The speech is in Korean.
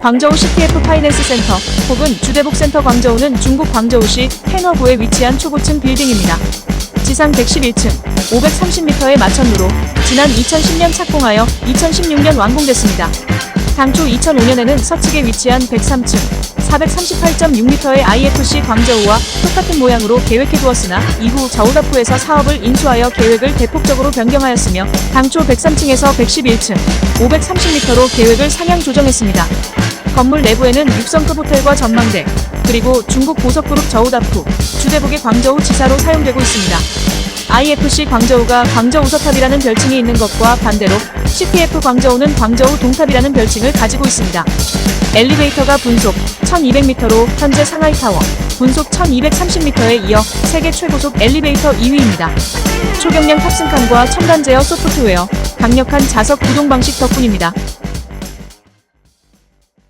광저우 CTF 파이낸스 센터 혹은 주대복 센터 광저우는 중국 광저우시 텐허구에 위치한 초고층 빌딩입니다. 지상 111층, 530m의 마천루로 지난 2010년 착공하여 2016년 완공됐습니다. 당초 2005년에는 서측에 위치한 103층, 438.6m의 IFC 광저우와 똑같은 모양으로 계획해두었으나 이후 저우다프에서 사업을 인수하여 계획을 대폭적으로 변경하였으며 당초 103층에서 111층, 530m로 계획을 상향 조정했습니다. 건물 내부에는 6성급 호텔과 전망대, 그리고 중국 보석그룹 저우다프, 주대북의 광저우 지사로 사용되고 있습니다. IFC 광저우가 광저우 서탑이라는 별칭이 있는 것과 반대로 CPF 광저우는 광저우 동탑이라는 별칭을 가지고 있습니다. 엘리베이터가 분속 1200m로 현재 상하이 타워, 분속 1230m에 이어 세계 최고속 엘리베이터 2위입니다. 초경량 탑승칸과 첨단 제어 소프트웨어, 강력한 자석 구동 방식 덕분입니다.